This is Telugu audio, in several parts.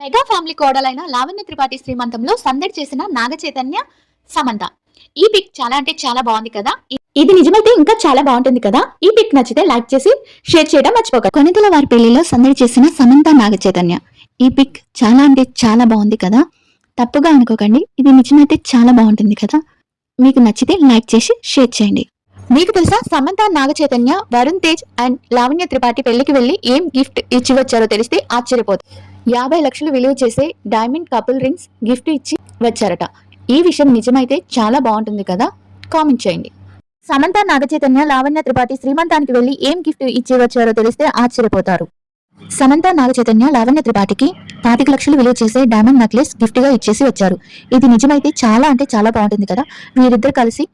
మెగా ఫ్యామిలీ కోడలైన లావణ్య త్రిపాఠి శ్రీమంతంలో సందడి చేసిన నాగ చైతన్య సమంత. ఈ పిక్ చాలా అంటే చాలా బాగుంది కదా? ఇది నిజమైతే ఇంకా చాలా బాగుంటుంది కదా? ఈ పిక్ నచ్చితే లైక్ చేసి షేర్ చేయడం మర్చిపోక కొనితల వారి పెళ్ళిలో సందడి చేసిన సమంత నాగ చైతన్య ఈ పిక్ చాలా అంటే చాలా బాగుంది కదా? తప్పుగా అనుకోకండి ఇది నిజమైతే చాలా బాగుంటుంది కదా? మీకు నచ్చితే లైక్ చేసి షేర్ చేయండి. మీకు తెలుసా సమంత నాగచైతన్య వరుణ్ తేజ్ అండ్ లావణ్య త్రిపాఠి పెళ్ళికి వెళ్ళి ఏం గిఫ్ట్ ఇచ్చి వచ్చారో తెలిస్తే ఆశ్చర్యపోతుంది యాభై లక్షలు విలువ చేసే డైమండ్ కపుల్ రింగ్స్ గిఫ్ట్ ఇచ్చి వచ్చారట. ఈ విషయం నిజమైతే చాలా బాగుంటుంది కదా? కామెంట్ చేయండి. సమంత నాగచైతన్య లావణ్య త్రిపాఠి శ్రీమంతానికి వెళ్ళి ఏం గిఫ్ట్ ఇచ్చి వచ్చారో తెలిస్తే ఆశ్చర్యపోతారు. సమంత నాగచైతన్య లావణ్య త్రిపాఠికి పాతిక లక్షలు విలువ చేసే డైమండ్ నెక్లెస్ గిఫ్ట్గా ఇచ్చేసి వచ్చారు. ఇది నిజమైతే చాలా అంటే చాలా బాగుంటుంది కదా? వీరిద్దరు కలిసి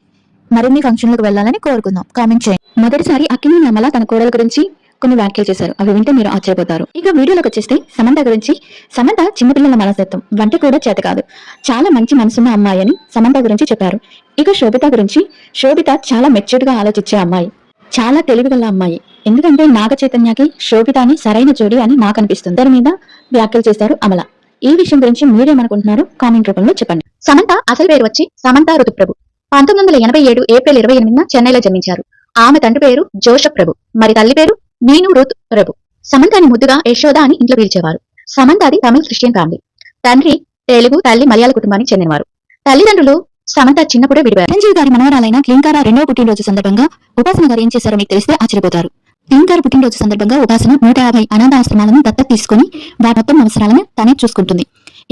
మరిన్ని ఫంక్షన్లకు వెళ్ళాలని కోరుకుందాం. కామెంట్ చేయండి. మొదటిసారి అక్కిని నమల తన కోడల గురించి కొన్ని వ్యాఖ్యలు చేశారు. అవి వింటే మీరు ఆశ్చర్యపోతారు. ఇక వీడియోలోకి వచ్చేస్తే సమంత గురించి సమంత చిన్నపిల్లల మనస్తత్వం వంట కూడా చేత కాదు. చాలా మంచి మనసున్న అమ్మాయి అని సమంత గురించి చెప్పారు. ఇక శోభిత గురించి శోభిత చాలా మెచ్యూర్డ్గా ఆలోచించే అమ్మాయి. చాలా తెలివిగల అమ్మాయి. ఎందుకంటే నాగ చైతన్యకి శోభితాని సరైన జోడి అని నాకు అనిపిస్తుంది. దాని మీద వ్యాఖ్యలు చేశారు అమల. ఈ విషయం గురించి మీరేమనుకుంటున్నారు కామెంట్ రూపంలో చెప్పండి. సమంత అసలు పేరు వచ్చి సమంత ఋతుప్రభు. పంతొమ్మిది వందల ఎనభై ఏడు ఏప్రిల్ ఇరవై ఎనిమిదిన చెన్నైలో జన్మించారు. ఆమె తండ్రి పేరు జోష ప్రభు. మరి తల్లి పేరు మీను రుత్ ప్రభు. సమంతాని ముద్దుగా యశోద అని ఇంట్లో పిలిచేవారు. సమంతాది తమిళ క్రిస్టియన్ ఫ్యామిలీ. తండ్రి తెలుగు తల్లి మలయాళ కుటుంబానికి చెందినవారు. తల్లిదండ్రులు సమంత చిన్నప్పుడే విడిపారు చిరంజీవి గారి మనవరాలైన క్లీంకార రెండవ పుట్టినరోజు సందర్భంగా ఉపాసన గారు ఏం చేశారో మీకు తెలిస్తే ఆశ్చర్యపోతారు. క్లీంకార పుట్టినరోజు సందర్భంగా ఉపాసన నూట యాభై అనాథాశ్రమాలను దత్తత తీసుకుని వారి మొత్తం అవసరాలను తనే చూసుకుంటుంది.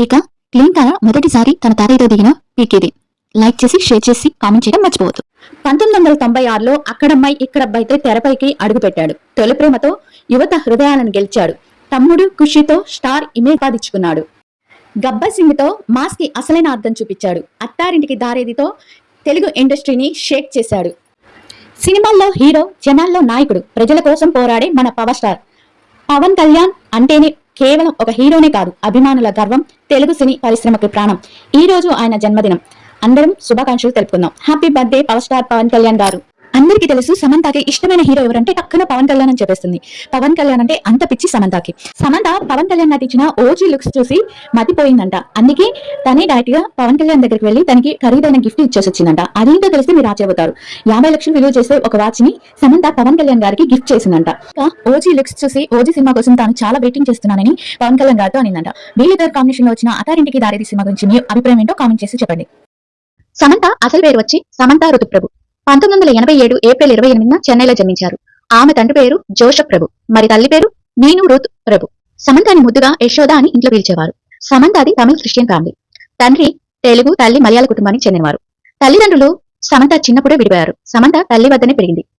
ఇక క్లీంకార మొదటిసారి తన తాతయ్యతో దిగిన పీకేది. లైక్ చేసి షేర్ చేసి కామెంట్ చేయడం మర్చిపోవద్దు. పంతొమ్మిది వందల తొంభై ఆరులో అక్కడమ్మాయి ఇక్కడబ్బాయితో తెరపైకి అడుగుపెట్టాడు తొలి ప్రేమతో యువత హృదయాలను గెలిచాడు. తమ్ముడు ఖుషితో స్టార్ ఇమేజ్ సాధించుకున్నాడు. గబ్బర్ సింగ్తో మాస్కి అసలైన అర్థం చూపించాడు. అత్తారింటికి దారేదితో తెలుగు ఇండస్ట్రీని షేక్ చేశాడు. సినిమాల్లో హీరో జనాల్లో నాయకుడు ప్రజల కోసం పోరాడే మన పవర్ స్టార్. పవన్ కళ్యాణ్ అంటేనే కేవలం ఒక హీరోనే కాదు అభిమానుల గర్వం తెలుగు సినీ పరిశ్రమకి ప్రాణం. ఈ రోజు ఆయన జన్మదినం. అందరం శుభాకాంక్షలు తెలుపుకుందాం. Happy birthday power star Pawan Kalyan garu. అందరికీ తెలుసు సమంతకి ఇష్టమైన హీరో ఎవరంటే పక్కన పవన్ కళ్యాణ్ అని చెప్పేస్తుంది. పవన్ కళ్యాణ్ అంటే అంత పిచ్చి సమంతకి. సమంత పవన్ కళ్యాణ్ నటించిన ఓజీ లుక్స్ చూసి మతిపోయిందంట. అందుకే తనే డైరెక్ట్గా పవన్ కళ్యాణ్ దగ్గరికి వెళ్ళి తనకి ఖరీదైన గిఫ్ట్ ఇచ్చేసి వచ్చిందంట అదేంటో తెలిస్తే మీరు ఆశ్చర్యపోతారు. యాభై లక్షలు విలువ చేసే ఒక వాచ్ని సమంత పవన్ కళ్యాణ్ గారికి గిఫ్ట్ చేసిందంట. ఓజీ లుక్స్ చూసి ఓజీ సినిమా కోసం తాను చాలా వెయిటింగ్ చేస్తున్నానని పవన్ కళ్యాణ్ గారితో అనిందంట. వీళ్ళిద్దరు కాంబినేషన్లో వచ్చిన అతారింటికి దారేది సినిమా గురించి మీ అభిప్రాయం ఏంటో కామెంట్ చేసి చెప్పండి. సమంత అసలు పేరు వచ్చి సమంత ఋతుప్రభు. పంతొమ్మిది వందల ఎనభై ఏడు ఏప్రిల్ ఇరవై ఎనిమిదిన చెన్నైలో జన్మించారు. ఆమె తండ్రి పేరు జోషప్ ప్రభు మరి తల్లి పేరు మీను రుత్ ప్రభు సమంతాని ముద్దుగా యశోద అని ఇంట్లో పిలిచేవారు. సమంతాది తమిళ క్రిస్టియన్ ఫ్యామిలీ. తండ్రి తెలుగు తల్లి మలయాళ కుటుంబానికి చెందినవారు. తల్లిదండ్రులు సమంత చిన్నప్పుడే విడిపోయారు. సమంత తల్లి వద్దనే పెరిగింది.